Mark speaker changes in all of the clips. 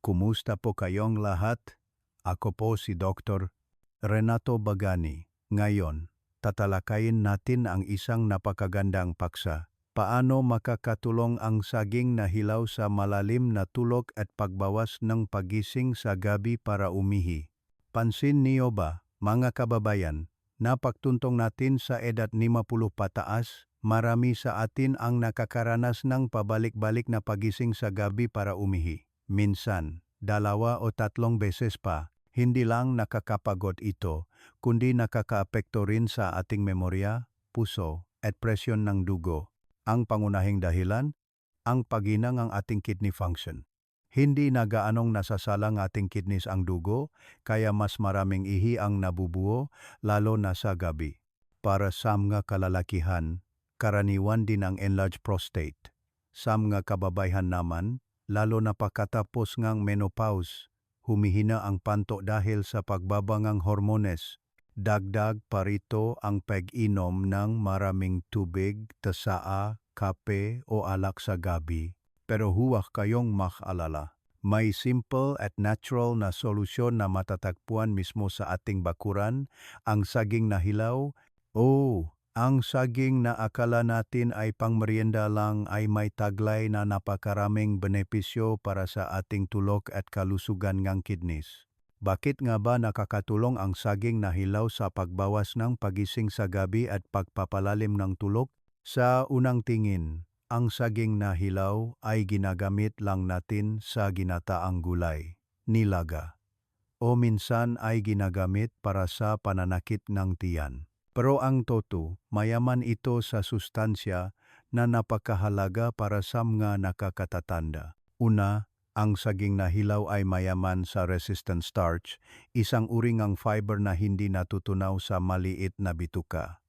Speaker 1: Kumusta po kayong lahat? Ako po si Dr. Renato Bagani. Ngayon, tatalakayin natin ang isang napakagandang paksa. Paano makakatulong ang saging na hilaw sa malalim na tulog at pagbawas ng pagising sa gabi para umihi? Pansin niyo ba, mga kababayan, napagtuntong natin sa edad 50 pataas, marami sa atin ang nakakaranas ng pabalik-balik na pagising sa gabi para umihi. Minsan, dalawa o tatlong beses pa, hindi lang nakakapagod ito, kundi nakakaapekto rin sa ating memorya, puso, at presyon ng dugo. Ang pangunahing dahilan, ang paginang ng ating kidney function. Hindi na gaanong nasasalang ating kidneys ang dugo, kaya mas maraming ihi ang nabubuo, lalo na sa gabi. Para sa mga kalalakihan, karaniwan din ang enlarged prostate. Sa mga kababayhan naman, lalo na pagkatapos ngang menopause, humihina ang panto dahil sa pagbabangang hormones. Dagdag parito ang pag-inom ng maraming tubig, tasaa, kape o alak sa gabi. Pero huwag kayong makalala. May simple at natural na solusyon na matatagpuan mismo sa ating bakuran, ang saging na hilaw. Oh, ang saging na akala natin ay pangmerienda lang ay may taglay na napakaraming benepisyo para sa ating tulog at kalusugan ng kidneys. Bakit nga ba nakakatulong ang saging na hilaw sa pagbawas ng pagising sa gabi at pagpapalalim ng tulog? Sa unang tingin, ang saging na hilaw ay ginagamit lang natin sa ginataang gulay, nilaga, o minsan ay ginagamit para sa pananakit ng tiyan. Pero ang toto, mayaman ito sa sustansya na napakahalaga para sa mga nakakatatanda. Una, ang saging na hilaw ay mayaman sa resistant starch, isang uringang fiber na hindi natutunaw sa maliit na bituka.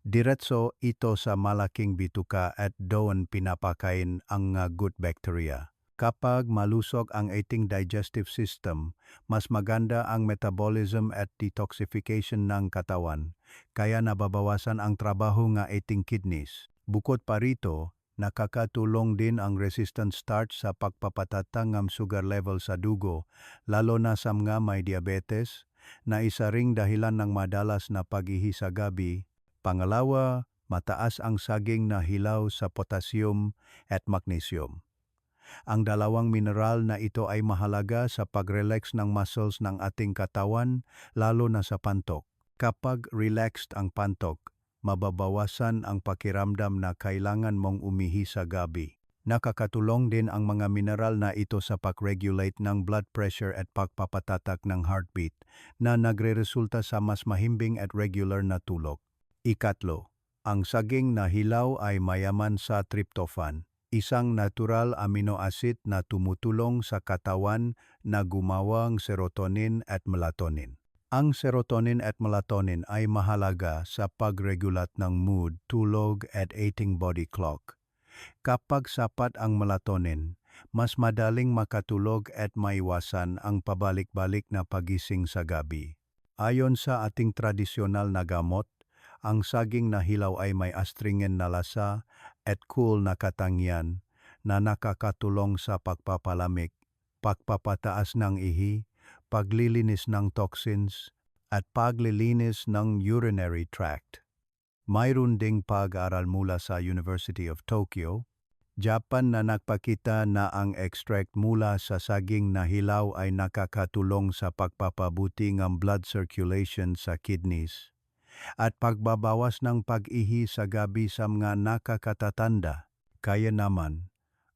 Speaker 1: Diretso ito sa malaking bituka at doon pinapakain ang good bacteria. Kapag malusog ang ating digestive system, mas maganda ang metabolism at detoxification ng katawan, kaya nababawasan ang trabaho nga ating kidneys. Bukod pa rito, nakakatulong din ang resistant starch sa pagpapatatang ng sugar level sa dugo, lalo na sa mga may diabetes, na isa ring dahilan ng madalas na pag-ihi sa gabi Pangalawa, mataas ang saging na hilaw sa potassium at magnesium. Ang dalawang mineral na ito ay mahalaga sa pag-relax ng muscles ng ating katawan, lalo na sa pantok. Kapag relaxed ang pantok, mababawasan ang pakiramdam na kailangan mong umihi sa gabi. Nakakatulong din ang mga mineral na ito sa pag-regulate ng blood pressure at pagpapatatak ng heartbeat na nagre-resulta sa mas mahimbing at regular na tulog. Ikatlo, ang saging na hilaw ay mayaman sa tryptophan, isang natural amino acid na tumutulong sa katawan na gumawang serotonin at melatonin. Ang serotonin at melatonin ay mahalaga sa pag-regulate ng mood, tulog at eating body clock. Kapag sapat ang melatonin, mas madaling makatulog at maiwasan ang pabalik-balik na pagising sa gabi. Ayon sa ating tradisyonal na gamot, ang saging na hilaw ay may astringen na lasa at cool na katangian na nakakatulong sa pagpapalamig, pagpapataas ng ihi, paglilinis ng toxins, at paglilinis ng urinary tract. Mayroon ding pag-aaral mula sa University of Tokyo, Japan na nagpakita na ang extract mula sa saging na hilaw ay nakakatulong sa pagpapabuti ng blood circulation sa kidneys at pagbabawas ng pag-ihi sa gabi sa mga nakakatatanda. Kaya naman,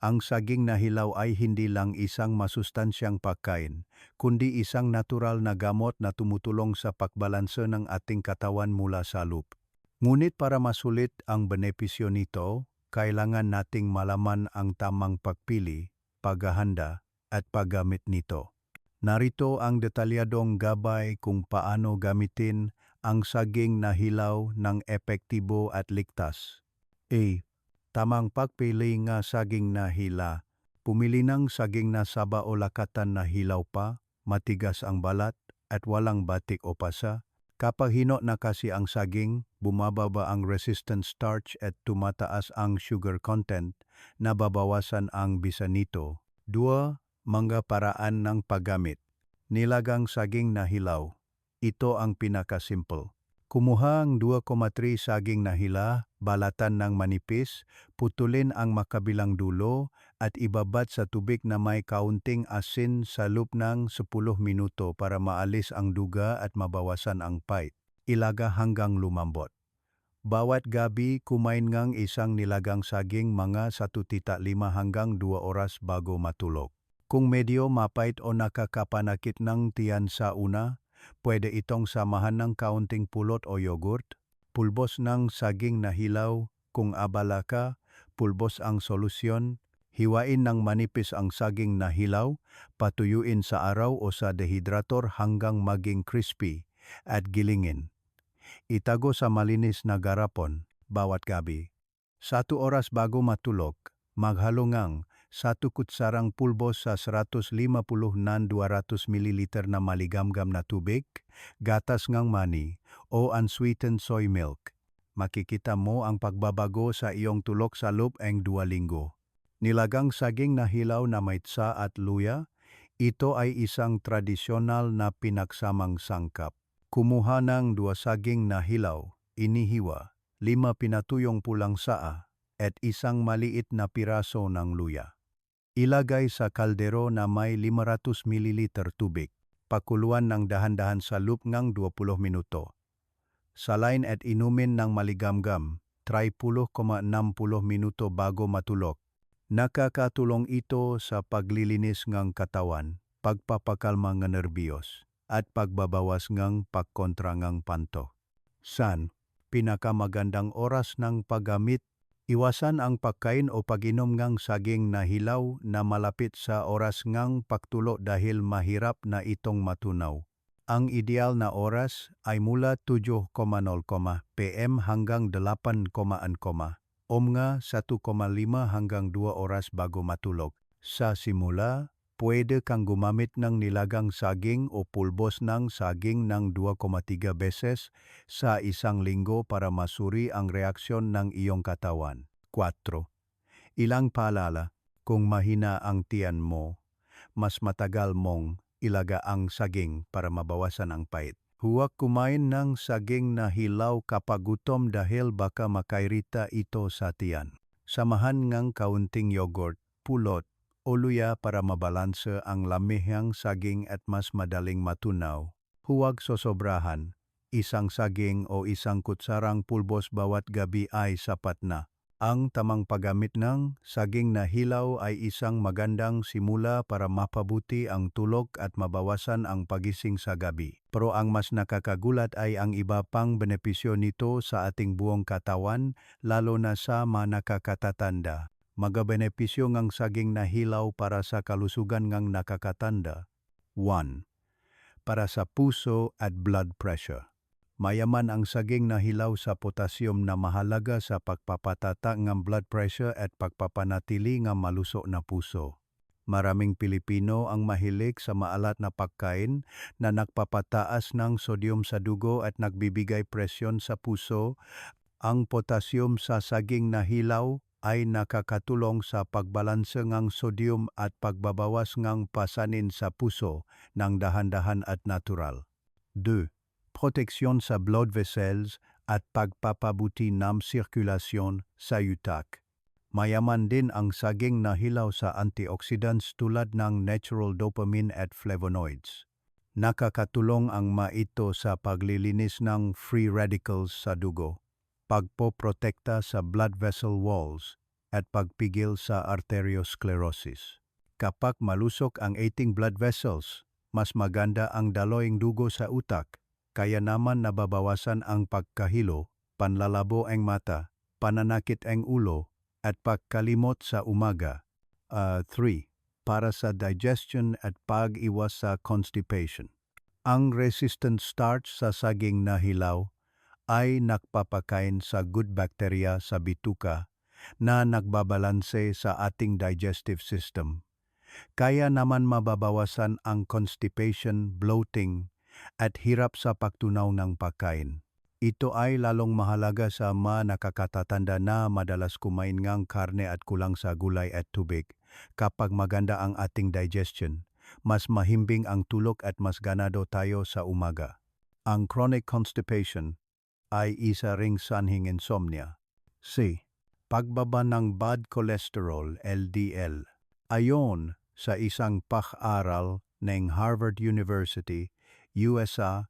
Speaker 1: ang saging na hilaw ay hindi lang isang masustansyang pagkain, kundi isang natural na gamot na tumutulong sa pagbalanse ng ating katawan mula sa loop. Ngunit para masulit ang benepisyo nito, kailangan nating malaman ang tamang pagpili, paghahanda, at paggamit nito. Narito ang detalyadong gabay kung paano gamitin ang saging na hilaw ng epektibo at ligtas. A. Tamang pagpili nga saging na hila. Pumili ng saging na saba o lakatan na hilaw pa, matigas ang balat, at walang batik o pasa. Kapag hino na kasi ang saging, bumababa ang resistant starch at tumataas ang sugar content, nababawasan ang bisa nito. Dua, Mga paraan ng paggamit. Nilagang saging na hilaw. Ito ang pinakasimple. Kumuha ang 2,3 saging na hila, balatan ng manipis, putulin ang makabilang dulo, at ibabat sa tubig na may kaunting asin sa loop ng 10 minuto para maalis ang duga at mabawasan ang pait. Ilaga hanggang lumambot. Bawat gabi kumain ngang isang nilagang saging mga 1.5 hanggang 2 oras bago matulog. Kung medyo mapait o nakakapanakit ng tiyan sa una, pwede itong samahan ng kaunting pulot o yogurt, pulbos ng saging na hilaw, kung abala ka, pulbos ang solusyon, hiwain ng manipis ang saging na hilaw, patuyuin sa araw o sa dehydrator hanggang maging crispy, at gilingin. Itago sa malinis na garapon bawat gabi. Satu oras bago matulog, maghalungang satu kutsarang pulbos sa 150 nan 200 ml na maligamgam na tubig, gatas ngang mani, o unsweetened soy milk. Makikita mo ang pagbabago sa iyong tulok sa loob ng dua linggo. Nilagang saging na hilaw na may tsa at luya, ito ay isang tradisyonal na pinaksamang sangkap. Kumuha ng dua saging na hilaw, inihiwa, lima pinatuyong pulang saa, at isang maliit na piraso ng luya. Ilagay sa kaldero na may 500 ml tubig. Pakuluan ng dahan-dahan sa loop ng 20 minuto. Salain at inumin ng maligamgam, 30,60 minuto bago matulog. Nakakatulong ito sa paglilinis ng katawan, pagpapakalma ng nerbiyos, at pagbabawas ng pagkontra ng panto. San, pinakamagandang oras ng paggamit Iwasan ang pagkain o pag-inom ngang saging na hilaw na malapit sa oras ngang pagtulo dahil mahirap na itong matunaw. Ang ideal na oras ay mula 7.0 PM hanggang 8.0 Omnga 1.5 hanggang 2 oras bago matulog. Sa simula, pwede kang gumamit ng nilagang saging o pulbos ng saging ng 2,3 beses sa isang linggo para masuri ang reaksyon ng iyong katawan. 4. Ilang paalala, kung mahina ang tiyan mo, mas matagal mong ilaga ang saging para mabawasan ang pait. Huwag kumain ng saging na hilaw kapag gutom dahil baka makairita ito sa tiyan. Samahan ngang kaunting yogurt, pulot, o luya para mabalanse ang lamihang saging at mas madaling matunaw. Huwag sosobrahan. Isang saging o isang kutsarang pulbos bawat gabi ay sapat na. Ang tamang paggamit ng saging na hilaw ay isang magandang simula para mapabuti ang tulog at mabawasan ang pagising sa gabi. Pero ang mas nakakagulat ay ang iba pang benepisyo nito sa ating buong katawan, lalo na sa mga nakakatatanda magabenepisyo ngang saging na hilaw para sa kalusugan ngang nakakatanda. 1. Para sa puso at blood pressure. Mayaman ang saging na hilaw sa potassium na mahalaga sa pagpapatata ng blood pressure at pagpapanatili ng maluso na puso. Maraming Pilipino ang mahilig sa maalat na pagkain na nagpapataas ng sodium sa dugo at nagbibigay presyon sa puso. Ang potassium sa saging na hilaw ay nakakatulong sa pagbalanse ng sodium at pagbabawas ng pasanin sa puso ng dahan-dahan at natural. 2. Proteksyon sa blood vessels at pagpapabuti ng sirkulasyon sa utak. Mayaman din ang saging na hilaw sa antioxidants tulad ng natural dopamine at flavonoids. Nakakatulong ang maito sa paglilinis ng free radicals sa dugo pagpoprotekta sa blood vessel walls at pagpigil sa arteriosclerosis. Kapag malusok ang ating blood vessels, mas maganda ang daloying dugo sa utak, kaya naman nababawasan ang pagkahilo, panlalabo ang mata, pananakit ang ulo, at pagkalimot sa umaga. 3. Uh, para sa digestion at pag-iwas sa constipation. Ang resistant starch sa saging na hilaw ay nakpapakain sa good bacteria sa bituka na nagbabalanse sa ating digestive system. Kaya naman mababawasan ang constipation, bloating, at hirap sa pagtunaw ng pagkain. Ito ay lalong mahalaga sa mga nakakatatanda na madalas kumain ngang karne at kulang sa gulay at tubig, Kapag maganda ang ating digestion, mas mahimbing ang tulog at mas ganado tayo sa umaga. Ang chronic constipation ay isa ring sanhing insomnia. C. Pagbaba ng bad cholesterol LDL. Ayon sa isang pag-aral ng Harvard University, USA,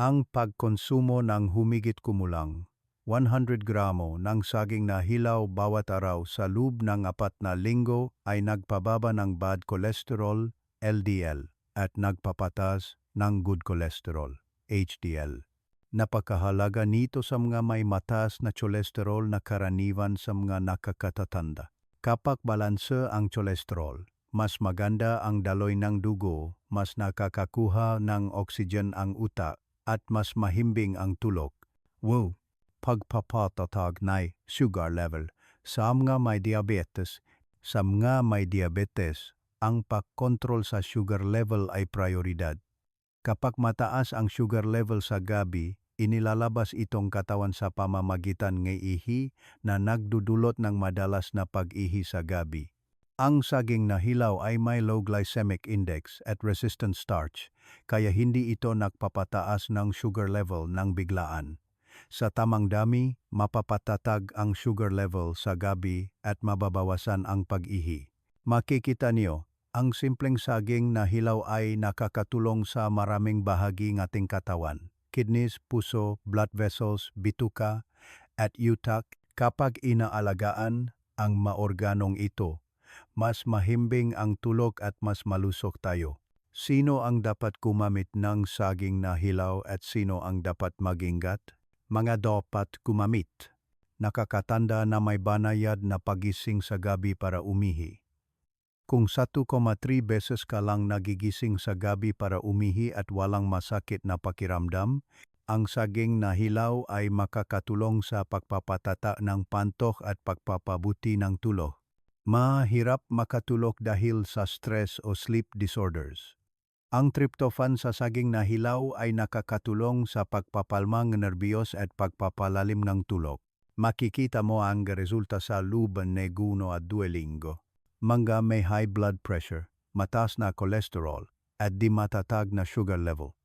Speaker 1: ang pagkonsumo ng humigit kumulang 100 gramo ng saging na hilaw bawat araw sa loob ng apat na linggo ay nagpababa ng bad cholesterol LDL at nagpapatas ng good cholesterol HDL. Napakahalaga nito sa mga may mataas na cholesterol na karaniwan sa mga nakakatatanda. Kapag balanse ang cholesterol, mas maganda ang daloy ng dugo, mas nakakakuha ng oxygen ang utak, at mas mahimbing ang tulog. Wow! Pagpapatatag na sugar level sa mga may diabetes. Sa mga may diabetes, ang pagkontrol sa sugar level ay prioridad. Kapag mataas ang sugar level sa gabi, inilalabas itong katawan sa pamamagitan ng ihi na nagdudulot ng madalas na pag-ihi sa gabi. Ang saging na hilaw ay may low glycemic index at resistant starch, kaya hindi ito nagpapataas ng sugar level ng biglaan. Sa tamang dami, mapapatatag ang sugar level sa gabi at mababawasan ang pag-ihi. Makikita niyo, ang simpleng saging na hilaw ay nakakatulong sa maraming bahagi ng ating katawan. Kidneys, puso, blood vessels, bituka, at utak kapag inaalagaan ang maorganong ito. Mas mahimbing ang tulog at mas malusog tayo. Sino ang dapat gumamit ng saging na hilaw at sino ang dapat magingat? Mga dapat gumamit. Nakakatanda na may banayad na pagising sa gabi para umihi. Kung 1,3 beses ka lang nagigising sa gabi para umihi at walang masakit na pakiramdam, ang saging na hilaw ay makakatulong sa pagpapatata ng pantok at pagpapabuti ng tulog. Mahirap makatulog dahil sa stress o sleep disorders. Ang tryptophan sa saging na hilaw ay nakakatulong sa pagpapalma ng nerbiyos at pagpapalalim ng tulog. Makikita mo ang resulta sa luban ne guno at duelinggo mga may high blood pressure, mataas na cholesterol, at di matatag na sugar level.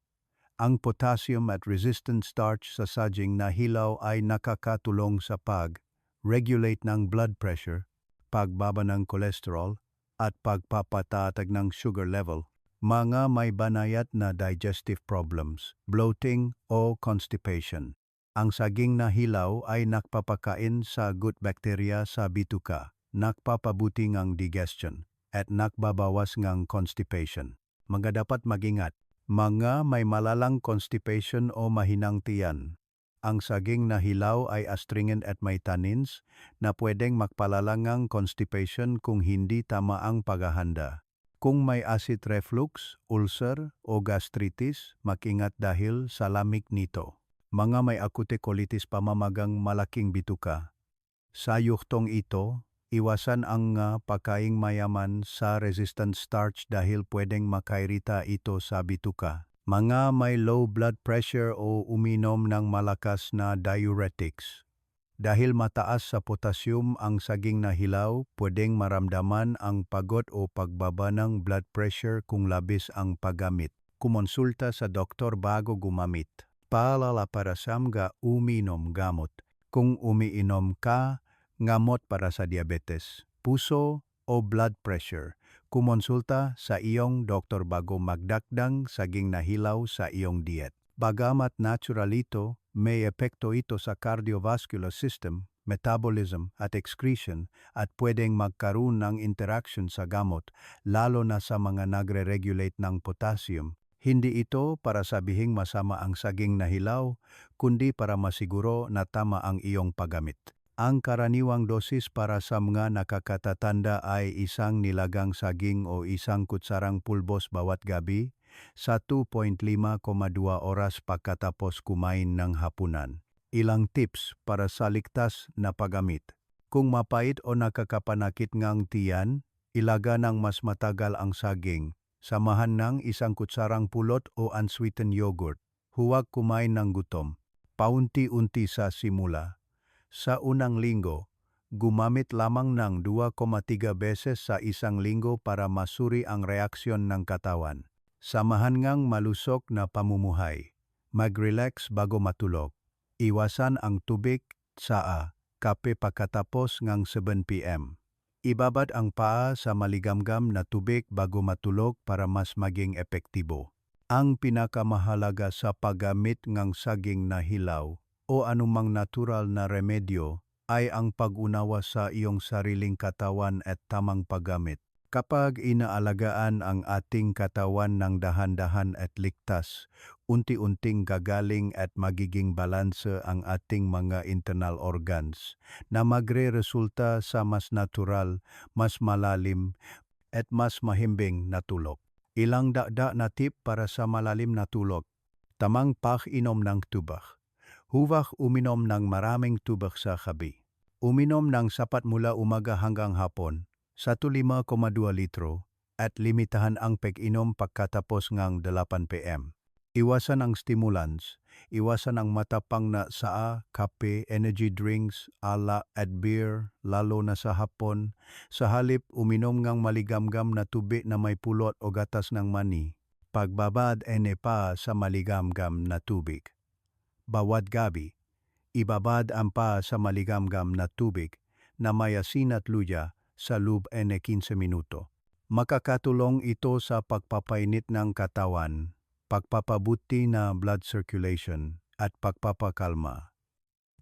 Speaker 1: Ang potassium at resistant starch sa saging na hilaw ay nakakatulong sa pag-regulate ng blood pressure, pagbaba ng cholesterol, at pagpapatatag ng sugar level. Mga may banayat na digestive problems, bloating o constipation. Ang saging na hilaw ay nakpapakain sa good bacteria sa bituka nakpapabuti ngang digestion at nakbabawas ngang constipation. Mga dapat magingat, mga may malalang constipation o mahinang tiyan. Ang saging na hilaw ay astringent at may tannins na pwedeng magpalalangang constipation kung hindi tama ang paghahanda. Kung may acid reflux, ulcer o gastritis, makingat dahil sa lamig nito. Mga may acute colitis pamamagang malaking bituka. Sa yuktong ito, Iwasan ang uh, pagkaing mayaman sa resistant starch dahil pwedeng makairita ito sa bituka. Mga may low blood pressure o uminom ng malakas na diuretics. Dahil mataas sa potassium ang saging na hilaw, pwedeng maramdaman ang pagod o pagbaba ng blood pressure kung labis ang paggamit. Kumonsulta sa doktor bago gumamit. Paalala para sa mga uminom gamot. Kung umiinom ka, ngamot para sa diabetes, puso o blood pressure. Kumonsulta sa iyong doktor bago magdakdang saging na hilaw sa iyong diet. Bagamat natural ito, may epekto ito sa cardiovascular system, metabolism at excretion at pwedeng magkaroon ng interaction sa gamot lalo na sa mga nagre-regulate ng potassium. Hindi ito para sabihing masama ang saging na hilaw, kundi para masiguro na tama ang iyong paggamit. Ang karaniwang dosis para sa mga nakakatatanda ay isang nilagang saging o isang kutsarang pulbos bawat gabi sa 2.5,2 oras pagkatapos kumain ng hapunan. Ilang tips para sa ligtas na paggamit. Kung mapait o nakakapanakit ngang tiyan, ilaga ng mas matagal ang saging. Samahan ng isang kutsarang pulot o unsweetened yogurt. Huwag kumain ng gutom. Paunti-unti sa simula sa unang linggo, gumamit lamang ng 2,3 beses sa isang linggo para masuri ang reaksyon ng katawan. Samahan ngang malusok na pamumuhay. Mag-relax bago matulog. Iwasan ang tubig, saa, kape pagkatapos ng 7 p.m. Ibabad ang paa sa maligamgam na tubig bago matulog para mas maging epektibo. Ang pinakamahalaga sa paggamit ng saging na hilaw o anumang natural na remedyo ay ang pag-unawa sa iyong sariling katawan at tamang paggamit. Kapag inaalagaan ang ating katawan ng dahan-dahan at ligtas, unti-unting gagaling at magiging balanse ang ating mga internal organs na magre-resulta sa mas natural, mas malalim, at mas mahimbing na tulog. Ilang dada na tip para sa malalim na tulog. Tamang pag-inom ng tubak. Huwag uminom ng maraming tubak sa gabi. Uminom ng sapat mula umaga hanggang hapon, 1.5,2 litro, at limitahan ang pag-inom pagkatapos ng 8 p.m. Iwasan ang stimulants, iwasan ang matapang na saa, kape, energy drinks, ala at beer, lalo na sa hapon. Sa halip, uminom ng maligamgam na tubig na may pulot o gatas ng mani. Pagbabad ene pa sa maligamgam na tubig. Bawat gabi, ibabad ang pa sa maligamgam na tubig na may asin at luya sa loob ene 15 minuto. Makakatulong ito sa pagpapainit ng katawan, pagpapabuti na blood circulation at pagpapakalma.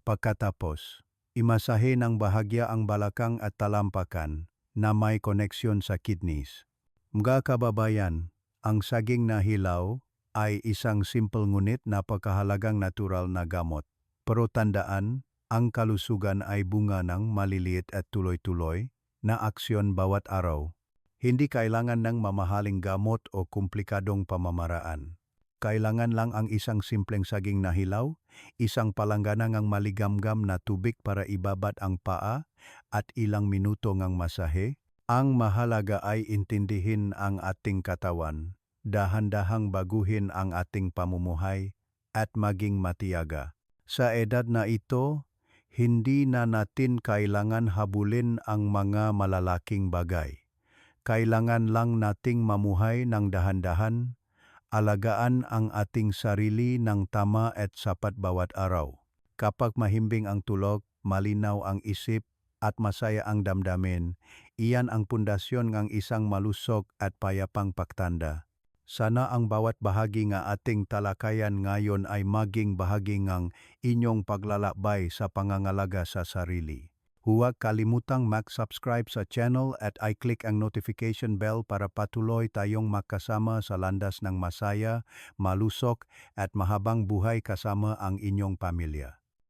Speaker 1: Pagkatapos, imasahe ng bahagya ang balakang at talampakan na may koneksyon sa kidneys. Mga kababayan, ang saging na hilaw ay isang simple ngunit napakahalagang natural na gamot. Pero tandaan, ang kalusugan ay bunga ng maliliit at tuloy-tuloy na aksyon bawat araw. Hindi kailangan ng mamahaling gamot o komplikadong pamamaraan. Kailangan lang ang isang simpleng saging na hilaw, isang palangganang ang maligamgam na tubig para ibabad ang paa, at ilang minuto ngang masahe. Ang mahalaga ay intindihin ang ating katawan, dahan-dahang baguhin ang ating pamumuhay, at maging matiyaga. Sa edad na ito, hindi na natin kailangan habulin ang mga malalaking bagay. Kailangan lang nating mamuhay ng dahan-dahan, alagaan ang ating sarili ng tama at sapat bawat araw. Kapag mahimbing ang tulog, malinaw ang isip, at masaya ang damdamin, iyan ang pundasyon ng isang malusog at payapang pagtanda. Sana ang bawat bahagi nga ating talakayan ngayon ay maging bahagi ng inyong paglalakbay sa pangangalaga sa sarili. Huwag kalimutang mag-subscribe sa channel at i-click ang notification bell para patuloy tayong makasama sa landas ng masaya, malusok at mahabang buhay kasama ang inyong pamilya.